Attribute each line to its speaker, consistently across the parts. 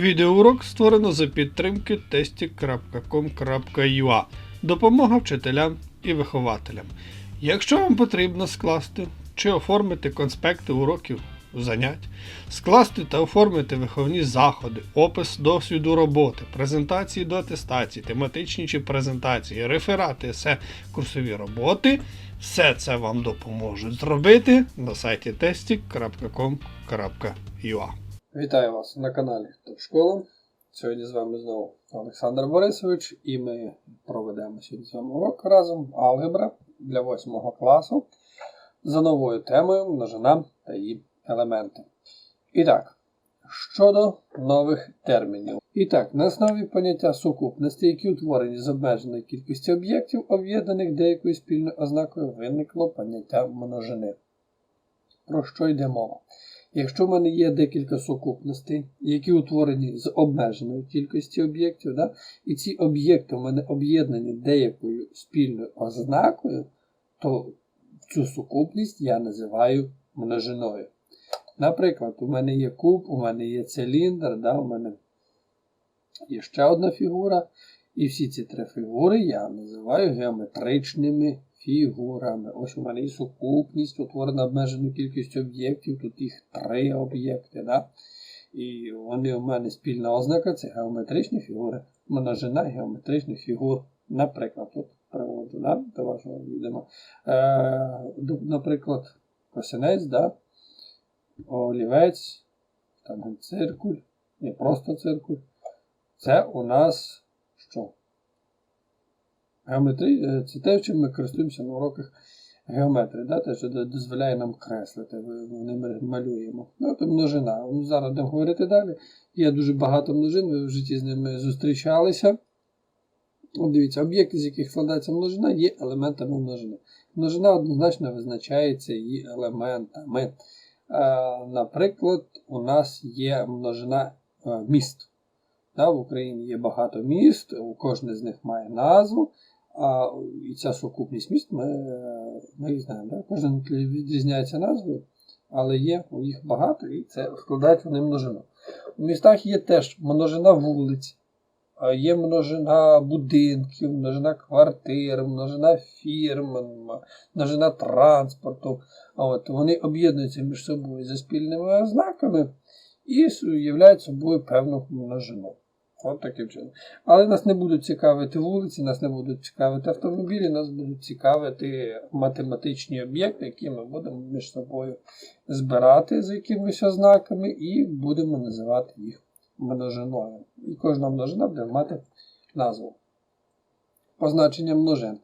Speaker 1: Відеоурок створено за підтримки tesті.com.ua Допомога вчителям і вихователям. Якщо вам потрібно скласти чи оформити конспекти уроків занять, скласти та оформити виховні заходи, опис досвіду роботи, презентації до атестації, тематичні чи презентації, реферати, есе, курсові роботи, все це вам допоможуть зробити на сайті tesті.com.ua
Speaker 2: Вітаю вас на каналі Школа. Сьогодні з вами знову Олександр Борисович, і ми проведемо сьогодні з вами урок разом алгебра для 8 класу за новою темою множина та її елементи. І так, щодо нових термінів. І так, на основі поняття сукупності, які утворені з обмеженої кількості об'єктів, об'єднаних деякою спільною ознакою, виникло поняття множини. Про що йде мова? Якщо в мене є декілька сукупностей, які утворені з обмеженої кількості об'єктів, да, і ці об'єкти в мене об'єднані деякою спільною ознакою, то цю сукупність я називаю множиною. Наприклад, у мене є куб, у мене є циліндр, да, у мене є ще одна фігура. І всі ці три фігури я називаю геометричними фігурами. Ось у мене і сукупність утворена обмеженою кількістю об'єктів, тут їх три об'єкти. Да? І вони у мене спільна ознака це геометричні фігури, множина геометричних фігур. Наприклад, тут приводжу да, до вашого відома. Е, наприклад, косинець, да? олівець, циркуль, не просто циркуль. Це у нас? Геометрія це те, чим ми користуємося на уроках геометрії, да? те, що дозволяє нам креслити, ми малюємо. Ну, то множина. Ну, Зараз будемо говорити далі. Є дуже багато множин, ви в житті з ними зустрічалися. От Дивіться, об'єкти, з яких складається множина, є елементами множини. Множина однозначно визначається її елементами. Наприклад, у нас є множина міст. В Україні є багато міст, кожне з них має назву, а і ця сукупність міст ми, ми їх знаємо. Да? Кожен відрізняється назвою, але є їх багато і це складають вони множину. У містах є теж множина вулиць, є множина будинків, множина квартир, множина фірм, множина транспорту. От, Вони об'єднуються між собою за спільними ознаками і являють собою певну множину. От таким чином. Але нас не будуть цікавити вулиці, нас не будуть цікавити автомобілі, нас будуть цікавити математичні об'єкти, які ми будемо між собою збирати з якимись ознаками, і будемо називати їх множиною. І кожна множина буде мати назву. Позначення множин.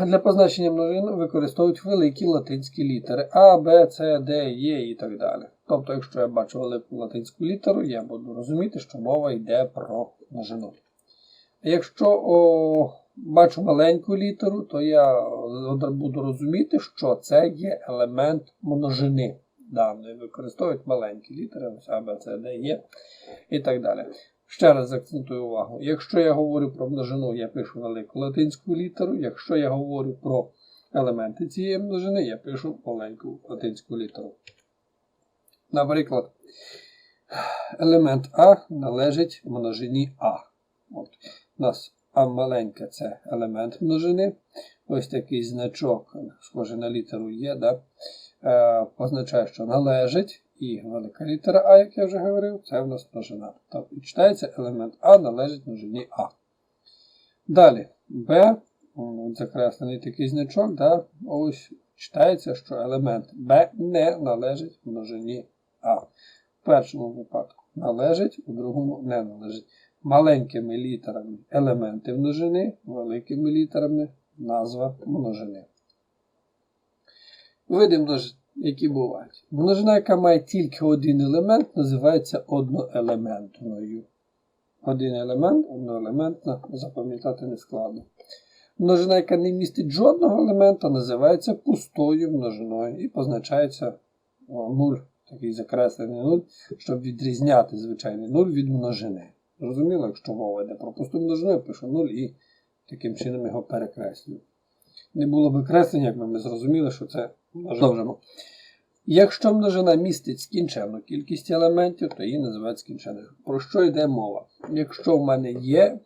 Speaker 2: Для позначення множин використовують великі латинські літери А, Б, С, Д, Е і так далі. Тобто, якщо я бачу велику латинську літеру, я буду розуміти, що мова йде про множину. Якщо о, бачу маленьку літеру, то я буду розуміти, що це є елемент множини даної. Використовують маленькі літери, А, Б, Д, Е і так далі. Ще раз акцентую увагу. Якщо я говорю про множину, я пишу велику латинську літеру. Якщо я говорю про елементи цієї множини, я пишу маленьку латинську літеру. Наприклад, елемент А належить множині А. От. У нас А маленьке це елемент множини. Ось такий значок, схожий на літеру Є, да? е, позначає, що належить. І велика літера А, як я вже говорив, це в нас множина. Тобто читається елемент А належить множині А. Далі Б, закреслений такий значок, да, ось читається, що елемент Б не належить множині А. В першому випадку належить, у другому не належить. Маленькими літерами елементи множини, великими літерами назва множини. Види множини які бувають. Множина, яка має тільки один елемент, називається одноелементною. Один елемент, одноелементна, запам'ятати не складно. Множина, яка не містить жодного елемента, називається пустою множиною і позначається 0, такий закреслений 0, щоб відрізняти звичайний 0 від множини. Зрозуміло, якщо мова йде про пусту множину, я пишу 0 і таким чином його перекреслюю. Не було б креслення, якби ми зрозуміли, що це множина. Якщо множина містить скінченну кількість елементів, то її називають скінченною. Про що йде мова? Якщо в мене є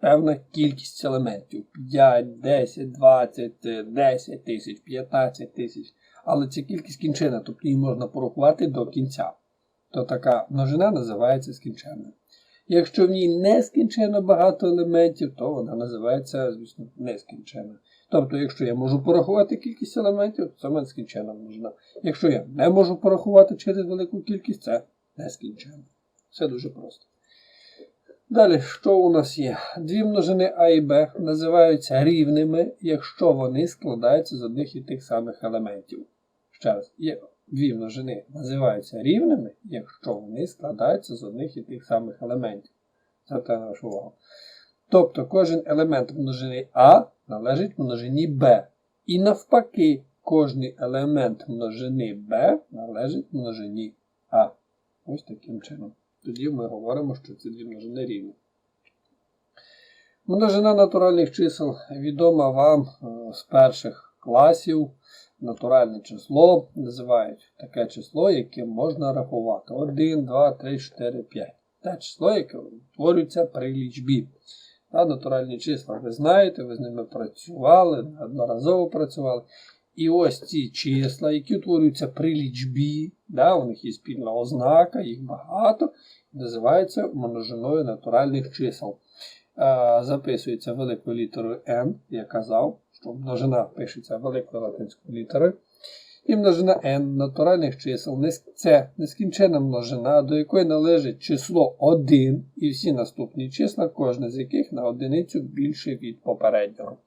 Speaker 2: певна кількість елементів 5, 10, 20, 10 тисяч, 15 тисяч, але ця кількість кінчена, тобто її можна порахувати до кінця, то така множина називається скінченною. Якщо в ній нескінченно багато елементів, то вона називається, звісно, нескінченною. Тобто, якщо я можу порахувати кількість елементів, то це в мене скінченна множина. Якщо я не можу порахувати через велику кількість, це нескінченно. Все дуже просто. Далі, що у нас є? Дві множини А і Б називаються рівними, якщо вони складаються з одних і тих самих елементів. Ще раз, дві множини називаються рівними, якщо вони складаються з одних і тих самих елементів. Звертаю вашу увагу. Тобто кожен елемент множини А належить множині Б. І навпаки, кожний елемент множини Б належить множині А. Ось таким чином. Тоді ми говоримо, що ці дві множини рівні. Множина натуральних чисел відома вам е, з перших класів. Натуральне число називають таке число, яке можна рахувати. 1, 2, 3, 4, 5. Те число, яке утворюється при лічбі. Та, натуральні числа ви знаєте, ви з ними працювали, неодноразово працювали. І ось ці числа, які утворюються при лічбі, да, у них є спільна ознака, їх багато, називаються множиною натуральних чисел. Е, записується великою літерою n, я казав, що множина пишеться великою латинською літерою. І множина n натуральних чисел це нескінченна множина, до якої належить число 1 і всі наступні числа, кожне з яких на одиницю більше від попереднього.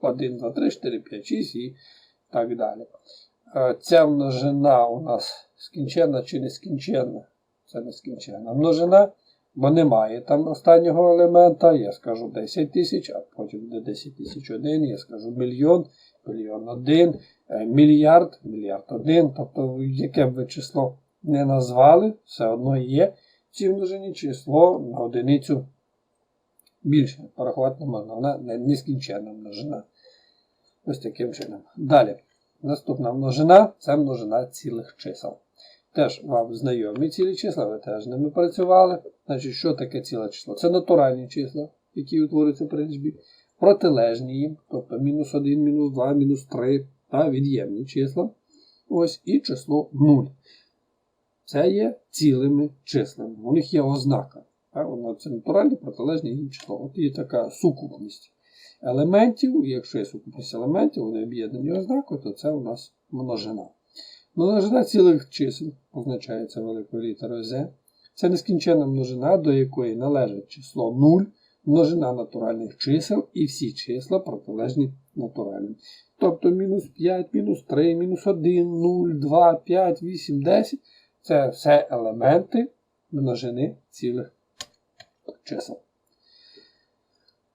Speaker 2: 1, 2, 3, 4, 5, 6 і так далі. Е, Ця множина у нас скінченна чи нескінченна? Це нескінченна множина, бо немає там останнього елемента. Я скажу 10 тисяч, а потім буде 10 тисяч один, я скажу мільйон, мільйон один, е, мільярд, мільярд один. Тобто, яке б ви число не назвали, все одно є в цій множині число на одиницю більше. Порахувати не можна, вона нескінченна множина. Ось таким чином. Далі. Наступна множина це множина цілих чисел. Теж вам знайомі цілі числа, ви теж ними працювали. Значить, що таке ціле число? Це натуральні числа, які утворюються при лічбі. Протилежні їм, тобто мінус 1, мінус 2, мінус 3, та від'ємні числа. Ось і число 0. Це є цілими числами. У них є ознака. Це натуральне, протилежне їм число. От є така сукупність елементів. Якщо є сукупність елементів, вони об'єднані ознакою, то це у нас множина. Множина цілих чисел позначається великою літерою Z. Це нескінченна множина, до якої належить число 0, множина натуральних чисел і всі числа протилежні натуральним. Тобто мінус 5, мінус 3, мінус 1, 0, 2, 5, 8, 10 це все елементи множини цілих чисел.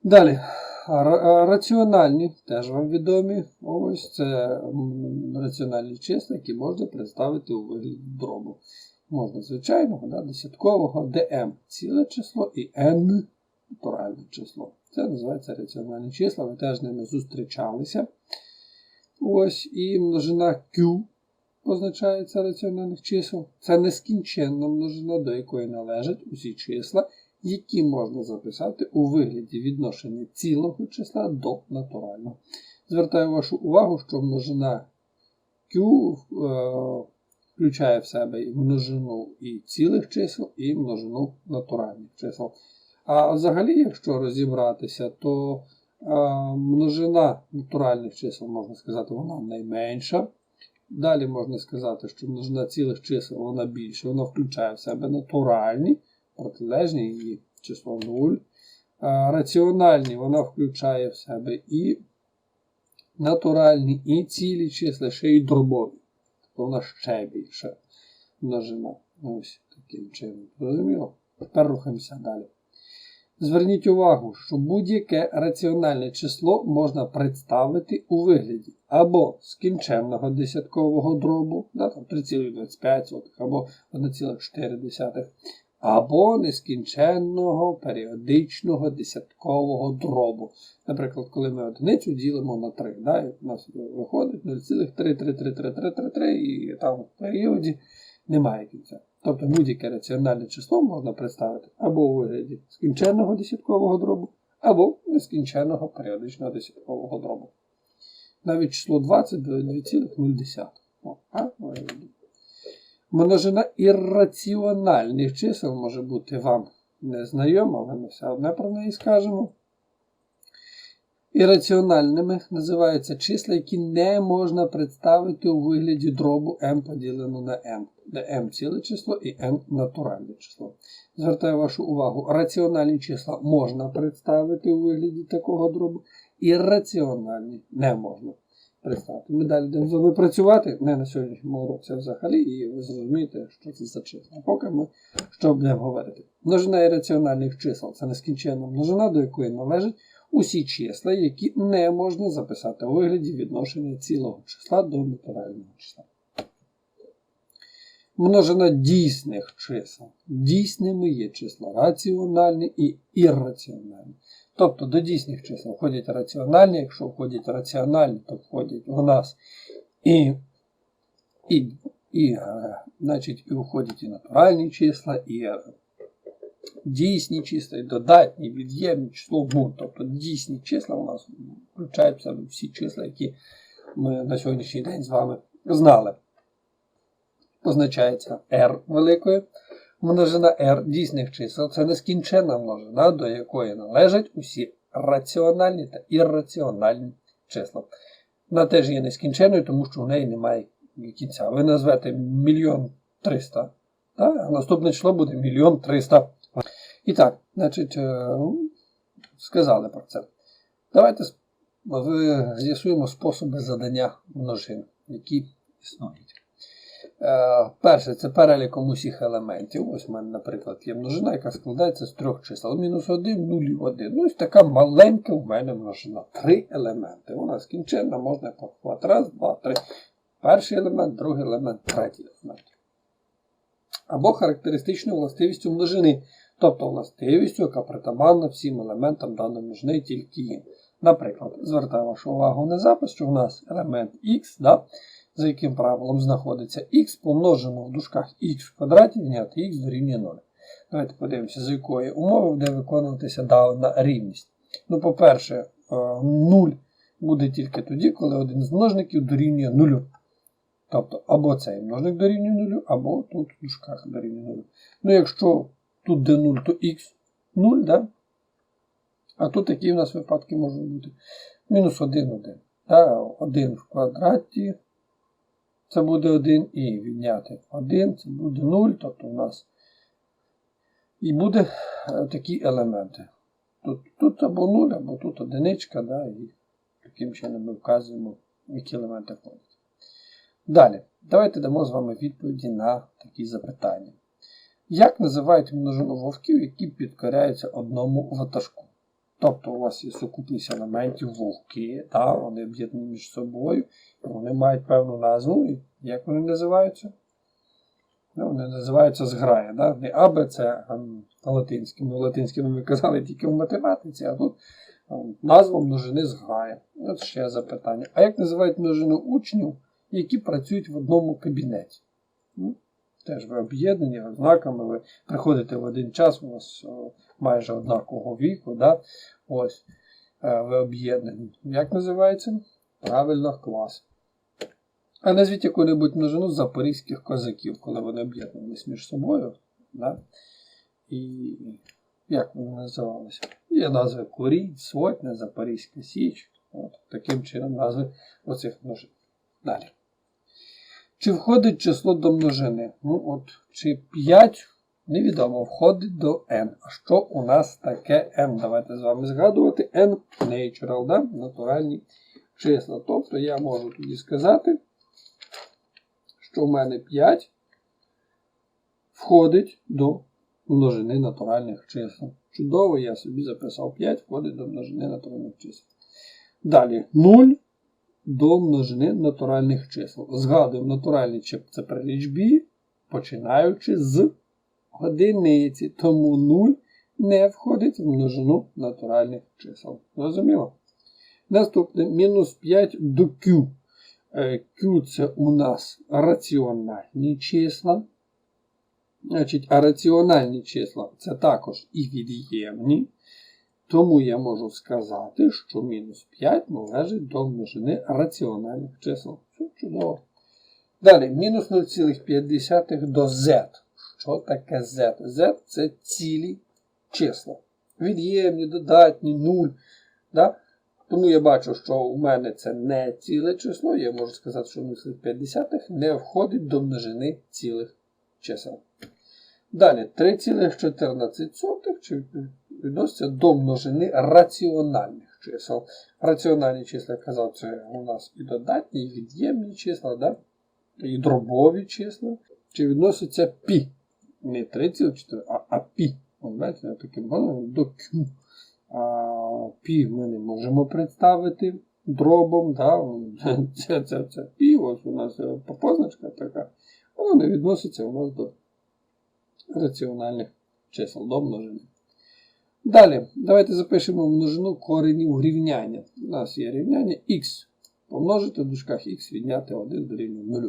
Speaker 2: Далі. Ра- Раціональні, теж вам відомі. Ось це раціональні числа, які можна представити у вигляді дробу. Можна звичайного, да, десяткового, dm ціле число і n натуральне число. Це називається раціональні числа, ви теж ними зустрічалися. Ось і множина Q позначається раціональних чисел. Це нескінченна множина, до якої належать усі числа, які можна записати у вигляді відношення цілого числа до натурального. Звертаю вашу увагу, що множина Q е, включає в себе і множину і цілих чисел, і множину натуральних чисел. А взагалі, якщо розібратися, то е, множина натуральних чисел, можна сказати, вона найменша. Далі можна сказати, що множина цілих чисел вона більша, вона включає в себе натуральні, протилежні її число 0. А раціональні вона включає в себе і натуральні, і цілі числа, ще й дробові. Тобто вона ще більша множина. Ось таким чином. Зрозуміло? Тепер рухаємося далі. Зверніть увагу, що будь-яке раціональне число можна представити у вигляді або скінченного десяткового дробу, да, 3,25 або 1,4, або нескінченного періодичного десяткового дробу. Наприклад, коли ми одиницю ділимо на 3, да, у нас виходить 0,3333333 і там в періоді немає кінця. Тобто будь-яке раціональне число можна представити або у вигляді скінченного десяткового дробу, або нескінченного періодичного десяткового дробу. Навіть число 20 до 2,0. Множина ірраціональних чисел може бути вам незнайома, але ми все одне про неї скажемо. Ірраціональними називаються числа, які не можна представити у вигляді дробу m поділено на n, де m ціле число і n натуральне число. Звертаю вашу увагу, раціональні числа можна представити у вигляді такого дробу, ірраціональні не можна представити. Ми далі будемо працювати, не на сьогоднішньому уроці взагалі, і ви зрозумієте, що це за числа. Поки ми що будемо говорити. Множина ірраціональних чисел це нескінченна множина, до якої належать усі числа, які не можна записати у вигляді відношення цілого числа до натурального числа. Множина дійсних чисел. Дійсними є числа раціональні і ірраціональні. Тобто до дійсних чисел входять раціональні, якщо входять раціональні, то входять у нас і, і, і, е, значить, і входять і натуральні числа, і е, дійсні числа, і додатні, від'ємні число 0. Тобто дійсні числа у нас включають в себе всі числа, які ми на сьогоднішній день з вами знали. Позначається R великою. Множина R дійсних чисел це нескінченна множина, до якої належать усі раціональні та ірраціональні числа. Вона теж є нескінченною, тому що у неї немає кінця. Ви назвете мільйон триста, а наступне число буде мільйон триста. І так, значить, е, сказали про це. Давайте з'ясуємо способи задання множин, які існують. Е, Перше, це переліком усіх елементів. Ось у мене, наприклад, є множина, яка складається з трьох чисел. Мінус 1, 0 і 1. Ну, ось така маленька у мене множина. Три елементи. Вона скінченна, можна порахувати. Раз, два, три. Перший елемент, другий елемент, третій елемент. Або характеристичною властивістю множини. Тобто властивістю, яка притаманна всім елементам даної множини, тільки їм. Наприклад, звертаю вашу увагу на запис, що у нас елемент x, да, за яким правилом знаходиться x помножено в дужках x в квадраті відняти x дорівнює 0. Давайте подивимося, за якої умови буде виконуватися дана рівність. Ну, по-перше, 0 буде тільки тоді, коли один з множників дорівнює 0. Тобто, або цей множник дорівнює 0, або тут в дужках дорівнює 0. Ну, якщо тут де 0, то x 0, да? а тут які в нас випадки можуть бути? Мінус 1, 1. Да? 1 в квадраті. Це буде 1 і відняти 1, це буде 0, тобто у нас і буде е, такі елементи. Тут тут або 0, або тут одиничка, да, і таким чином ми вказуємо, які елементи входять. Далі, давайте дамо з вами відповіді на такі запитання. Як називають множину вовків, які підкоряються одному ватажку? Тобто у вас є сукупність елементів вовки, да, вони об'єднані між собою, і вони мають певну назву. І як вони називаються? Ну, Вони називаються зграя. Да? Не А, Б, С, а латинськими. Латинськими ми казали тільки в математиці, а тут назва множини зграя. От ще запитання. А як називають множину учнів, які працюють в одному кабінеті? Теж ви об'єднані ознаками, ви приходите в один час, у вас майже однакового віку. Да? Ось, е, ви об'єднані. Як називається? Правильно, клас. А назвіть яку-небудь множину запорізьких козаків, коли вони об'єднувалися між собою. Да? І як вони називалися? Є назви Курій, Свотня, Запорізька Січ. От, Таким чином назви оцих множин. Далі. Чи входить число до множини? Ну от, Чи 5, невідомо, входить до n. А що у нас таке n? Давайте з вами згадувати n natural, да? натуральні числа. Тобто я можу тоді сказати, що в мене 5 входить до множини натуральних чисел. Чудово, я собі записав 5, входить до множини натуральних чисел. Далі 0 до множини натуральних чисел. Згадуємо натуральні це при лічбі, починаючи з одиниці, тому 0 не входить в множину натуральних чисел. Зрозуміло? Наступне мінус 5 до Q. Е, Q це у нас раціональні числа. Значить, а раціональні числа це також і від'ємні. Тому я можу сказати, що мінус 5 належить до множини раціональних чисел. Все чудово. Далі, мінус 0,5 до z. Що таке z? z це цілі числа. Від'ємні, додатні, 0. Да? Тому я бачу, що у мене це не ціле число. Я можу сказати, що 0,5 не входить до множини цілих чисел. Далі 3,14 чи відноситься до множини раціональних чисел. Раціональні числа, я казав, це у нас і додатні, і від'ємні числа, да? і дробові числа. Чи відноситься пі. Не 3,4, а, а пі. Бачите, таким чином до Q. А, пі ми не можемо представити дробом. Да? Це, це, це пі, ось у нас е, позначка така. Воно не відноситься у нас до раціональних чисел, до множини. Далі, давайте запишемо множину коренів рівняння. У нас є рівняння х. Помножити в дужках х відняти 1 дорівнює 0.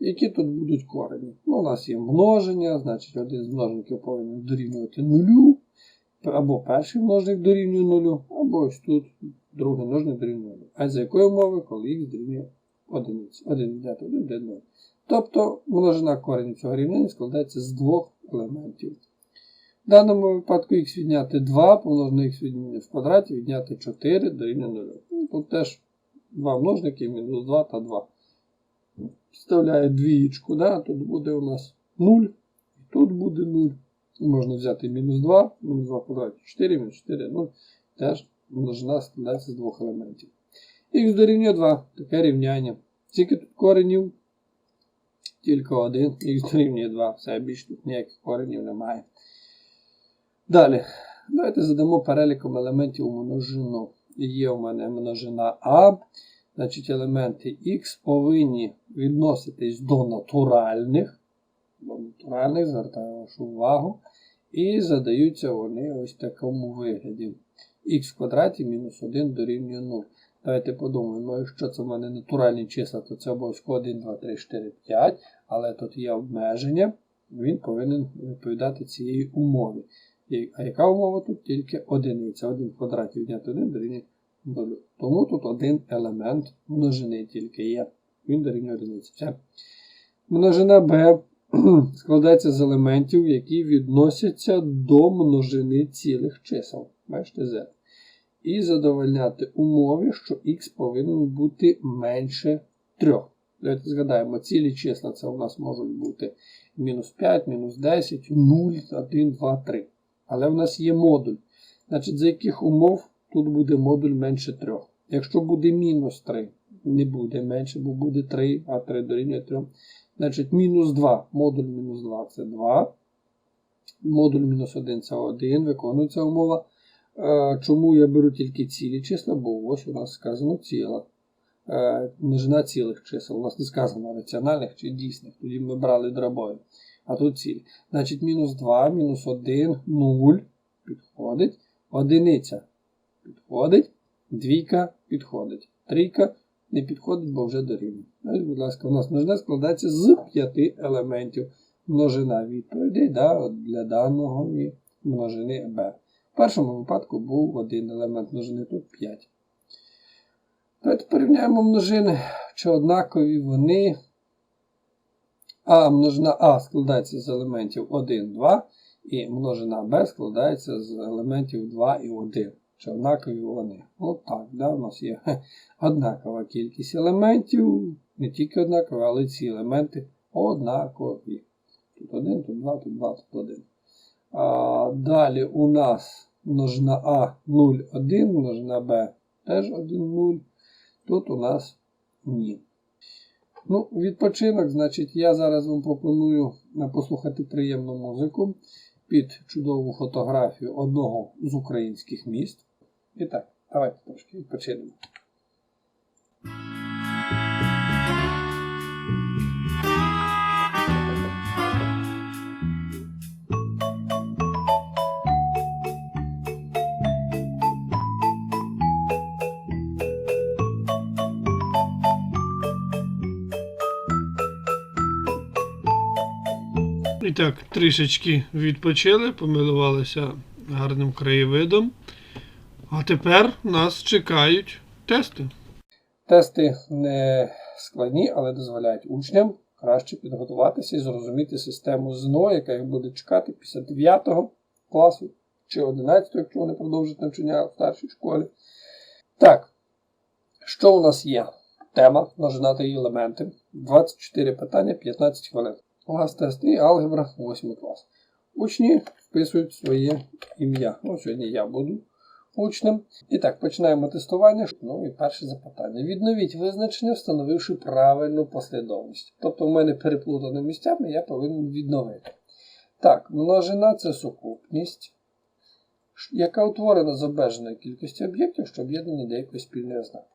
Speaker 2: Які тут будуть корені? Ну, у нас є множення, значить один з множників повинен дорівнювати 0. Або перший множник дорівнює 0, або ось тут другий множник дорівнює 0. А за якої умови, коли х дорівнює 1. 1 відняти 1 де 0. Тобто множина коренів цього рівняння складається з двох елементів. В даному випадку х відняти 2, помножено х відняти в квадраті, відняти 4 дорівнює 0. Ну, Тут теж два множники, мінус 2 та 2. Вставляю двієчку, да? тут буде у нас 0, і тут буде 0. Можна взяти мінус 2, мінус 2 в квадраті 4, мінус 4, 0. Теж множина складається з двох елементів. Х дорівнює 2, таке рівняння. Скільки тут коренів? Тільки один, х дорівнює 2. Все, більш тут ніяких коренів немає. Далі, давайте задамо переліком елементів у множину. Є у мене множина А. Значить, елементи Х повинні відноситись до натуральних. До натуральних, звертаю вашу увагу. І задаються вони ось в такому вигляді. Х квадраті мінус 1 дорівнює 0. Давайте подумаємо, якщо це в мене натуральні числа, то це обов'язково 1, 2, 3, 4, 5. Але тут є обмеження, він повинен відповідати цієї умові. А яка умова тут? Тільки одиниця. 1 в квадраті відняти 1 дорівнює 0. Тому тут один елемент множини тільки є. Він дорівнює одиниці. Все. Множина b складається з елементів, які відносяться до множини цілих чисел. Бачите, z. І задовольняти умові, що x повинен бути менше 3. Давайте згадаємо, цілі числа це у нас можуть бути мінус 5, мінус 10, 0, 1, 2, 3. Але в нас є модуль. Значить, за яких умов тут буде модуль менше 3. Якщо буде мінус 3, не буде менше, бо буде 3, а 3 дорівнює 3. Значить, мінус 2. Модуль мінус 2 це 2. Модуль мінус 1 це 1. Виконується умова. Е, Чому я беру тільки цілі числа? Бо ось у нас сказано ціла. Е, Множина цілих чисел. У нас не сказано раціональних чи дійсних. Тоді ми брали дробові. А тут цілі. Значить, мінус 2, мінус 1, 0 підходить. Одиниця підходить. Двійка підходить. Трійка не підходить, бо вже дорівнює. Ось, будь ласка, у нас множина складається з п'яти елементів. Множина відповідей да, для даної множини b. В першому випадку був один елемент множини, тут 5. Давайте порівняємо множини, чи однакові вони. А множина А складається з елементів 1, 2, і множина Б складається з елементів 2 і 1. Чи однакові вони. От так, да, у нас є однакова кількість елементів, не тільки однакова, але ці елементи однакові. Тут 1, тут 2, тут 2, тут 1. А, Далі у нас множина А 0, 1, множина Б теж 1, 0. Тут у нас ні. Ну, відпочинок, значить, я зараз вам пропоную послухати приємну музику під чудову фотографію одного з українських міст. І так, давайте трошки відпочинемо.
Speaker 1: І так, трішечки відпочили, помилувалися гарним краєвидом. А тепер нас чекають тести.
Speaker 2: Тести не складні, але дозволяють учням краще підготуватися і зрозуміти систему ЗНО, яка їх буде чекати після 9 класу чи 11, якщо вони продовжать навчання в старшій школі. Так, що у нас є? Тема множина та її елементи. 24 питання, 15 хвилин. У нас тест і алгебра 8 клас. Учні вписують своє ім'я. Ну, сьогодні я буду учнем. І так, починаємо тестування. Ну і перше запитання. Відновіть визначення, встановивши правильну послідовність. Тобто в мене переплутано місцями, я повинен відновити. Так, множина це сукупність, яка утворена з обмеженої кількості об'єктів, що об'єднані деякою спільною ознакою.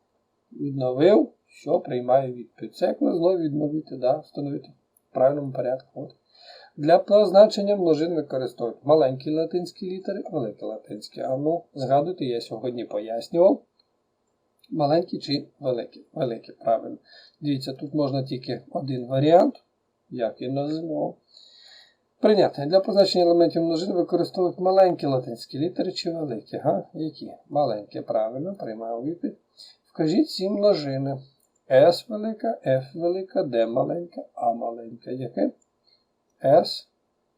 Speaker 2: Відновив, що приймаю відповідь. Це як ми знову відновити, да, встановити правильному порядку. От. Для позначення множин використовують маленькі латинські літери, великі латинські. А ну, згадуйте, я сьогодні пояснював. Маленькі чи великі? Великі, правильно. Дивіться, тут можна тільки один варіант, як і на ЗНО. Прийняти. Для позначення елементів множин використовують маленькі латинські літери чи великі. Га? Які? Маленькі, правильно, приймаю відповідь. Вкажіть ці множини. S велика, F велика, D маленька, А маленька. Яке? S,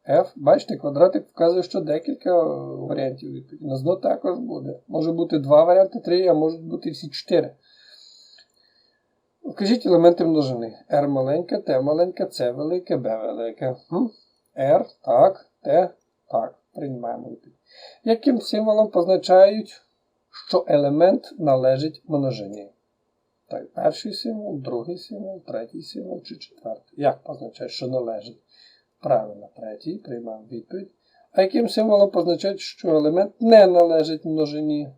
Speaker 2: F. Бачите, квадратик вказує, що декілька варіантів відповіді. На ЗНО також буде. Може бути два варіанти, три, а можуть бути всі чотири. Вкажіть елементи множини. R маленька, T маленька, C велике, B велике. Хм? R, так, T, так. Приймаємо відповідь. Яким символом позначають, що елемент належить множині? Так, перший символ, другий символ, третій символ чи четвертий. Як позначають, що належить? Правильно, третій, приймаємо відповідь. А яким символом позначають, що елемент не належить множині?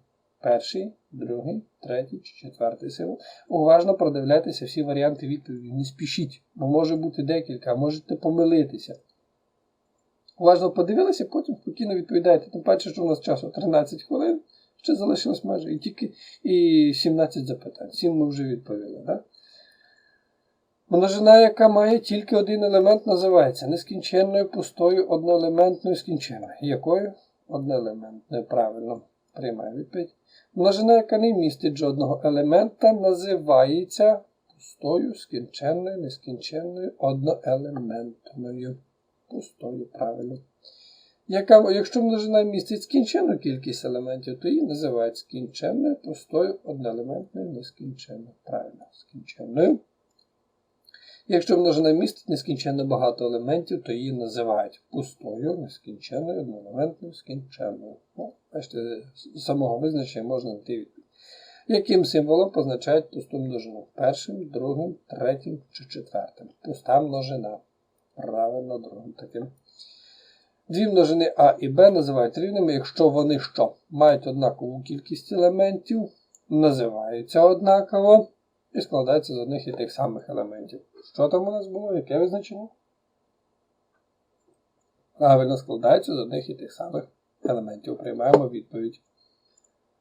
Speaker 2: Перший, другий, третій чи четвертий символ. Уважно продивляйтеся всі варіанти відповіді. Не спішіть, бо може бути декілька, можете помилитися. Уважно подивилися, потім спокійно відповідаєте. Тим паче, що у нас часу 13 хвилин, ще залишилось майже і тільки і 17 запитань. 7 ми вже відповіли. Да? Множина, яка має тільки один елемент, називається нескінченною, пустою, одноелементною скінченою. Якою? Одноелементною. Правильно. Приймаю відповідь. Множина, яка не містить жодного елемента, називається пустою, скінченною, нескінченною, одноелементною. Пустою, правильно. Яка, якщо множина містить скінченну кількість елементів, то її називають скінченною, пустою, одноелементною, нескінченною. Правильно, скінченною. Якщо множина містить нескінченно багато елементів, то її називають пустою, нескінченною, одноелементною, скінченною. Ну, бачите, з самого визначення можна знайти відповідь. Яким символом позначають пусту множину? Першим, другим, третім чи четвертим. Пуста множина. Правильно, другим таким. Дві множини А і Б називають рівними, якщо вони що? Мають однакову кількість елементів, називаються однаково і складаються з одних і тих самих елементів. Що там у нас було? Яке визначення? Правильно складаються з одних і тих самих елементів. Приймаємо відповідь.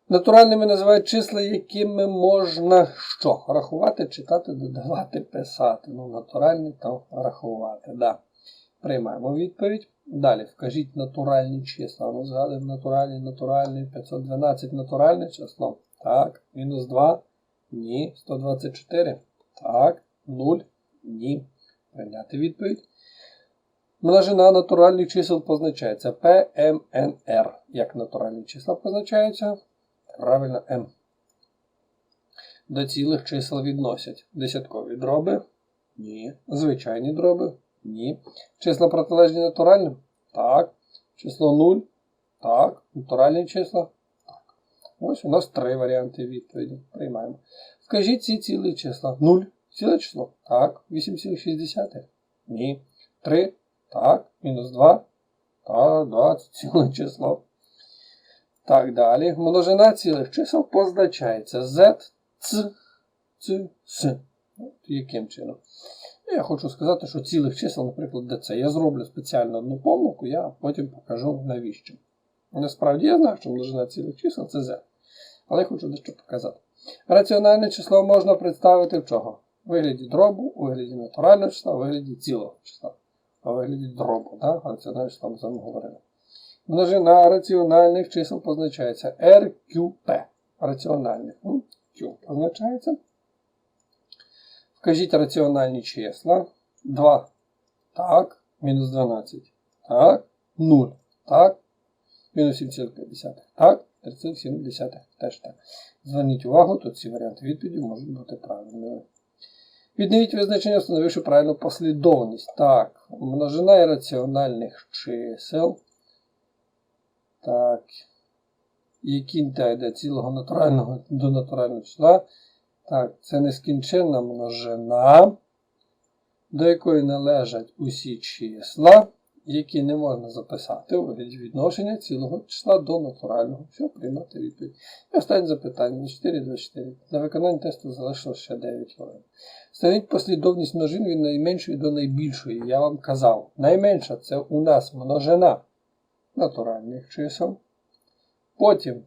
Speaker 2: Натуральними називають числа, якими можна що? Рахувати, читати, додавати, писати. Ну, натуральні то рахувати. Да. Приймаємо відповідь. Далі вкажіть натуральні числа. Ну, згадуємо натуральні, натуральні, 512 натуральне число. Так, мінус 2. Ні. 124. Так. 0. Ні. Прийняти відповідь. Множина натуральних чисел позначається PMNR. Як натуральні числа позначаються? Правильно N. До цілих чисел відносять десяткові дроби? Ні. Звичайні дроби? Ні. Числа протилежні натуральним? Так. Число 0? Так. Натуральні числа? Так. Ось у нас три варіанти відповіді. Приймаємо. Вкажіть ці цілі числа. 0. Ціле число? Так. 8,6? Ні. 3? Так. Мінус 2? Так, 20 ціле число. Так, далі. Множина цілих чисел позначається Z, Ц, Ц, С. От Яким чином? Я хочу сказати, що цілих чисел, наприклад, ДЦ. Я зроблю спеціально одну помилку, я потім покажу навіщо. Насправді я знаю, що множина цілих чисел це Z. Але я хочу дещо показати. Раціональне число можна представити в чого? У вигляді дробу, у вигляді натурального числа, у вигляді цілого числа. у вигляді дробу, да? раціональне число ми з вами говорили. Множина раціональних чисел позначається RQP. Раціональних. Q позначається. Вкажіть раціональні числа. 2. Так. Мінус 12. Так. 0. Так. Мінус 7,5. Так. 3,7. Теж так. Зверніть увагу, тут ці варіанти відповіді можуть бути правильними. Відновіть визначення, встановивши правильну послідовність. Так, множина ірраціональних чисел. Так. І кінця йде цілого натурального до натурального числа. Так, це нескінченна множина, до якої належать усі числа, які не можна записати у вигляді відношення цілого числа до натурального. Що приймати відповідь. І останнє запитання. 24 24. На виконання тесту залишилося ще 9 хвилин. Встановіть послідовність множин від найменшої до найбільшої. Я вам казав. Найменша це у нас множина натуральних чисел. Потім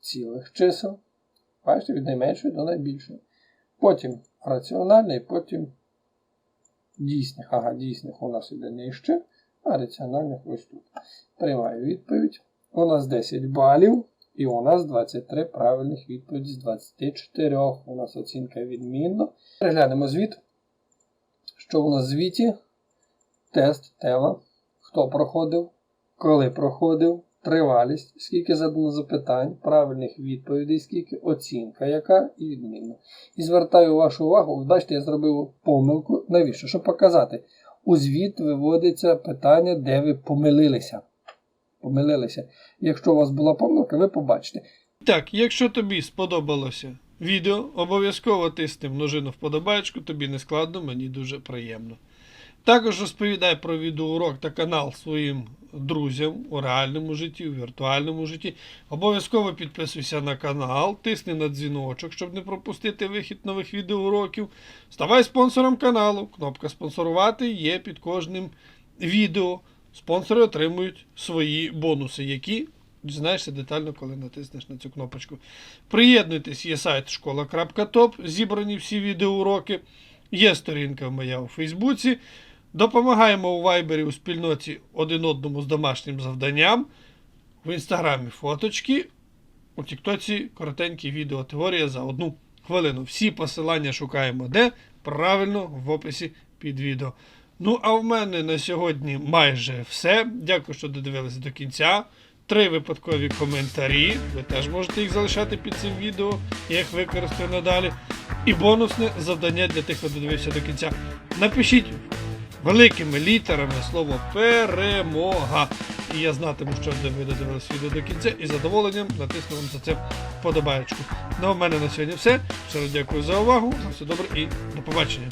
Speaker 2: цілих чисел. Бачите, від найменшої до найбільшої. Потім раціональне і потім дійсних. Ага, дійсних у нас іде нижче, а раціональних ось тут. Приймаю відповідь. У нас 10 балів. І у нас 23 правильних відповіді з 24. У нас оцінка відмінна. Переглянемо звіт. Що у нас звіті? Тест, тема. Хто проходив, коли проходив, тривалість, скільки задано запитань, правильних відповідей, скільки оцінка, яка і відмінна. І звертаю вашу увагу, бачите, я зробив помилку. Навіщо? Щоб показати. У звіт виводиться питання, де ви помилилися. Помилилися. Якщо у вас була помилка, ви побачите.
Speaker 1: Так, якщо тобі сподобалося відео, обов'язково тисни множину вподобайку, тобі не складно, мені дуже приємно. Також розповідай про відеоурок та канал своїм друзям у реальному житті, у віртуальному житті. Обов'язково підписуйся на канал, тисни на дзвіночок, щоб не пропустити вихід нових відеоуроків. Ставай спонсором каналу. Кнопка спонсорувати є під кожним відео. Спонсори отримують свої бонуси, які дізнаєшся детально, коли натиснеш на цю кнопочку. Приєднуйтесь, є сайт школа.топ, зібрані всі відеоуроки. Є сторінка моя у Фейсбуці. Допомагаємо у Вайбері у спільноті один одному з домашнім завданням. В інстаграмі фоточки. У Тіктоці коротенькі відео теорія за одну хвилину. Всі посилання шукаємо де? Правильно в описі під відео. Ну, а в мене на сьогодні майже все. Дякую, що додивилися до кінця. Три випадкові коментарі. Ви теж можете їх залишати під цим відео, я їх використаю надалі. І бонусне завдання для тих, хто додивився до кінця. Напишіть великими літерами слово перемога. І я знатиму, що ви додивилися відео до кінця, і задоволенням натисну вам за це вподобаєчку. Ну, а в мене на сьогодні все. Щиро дякую за увагу. На все добре і до побачення.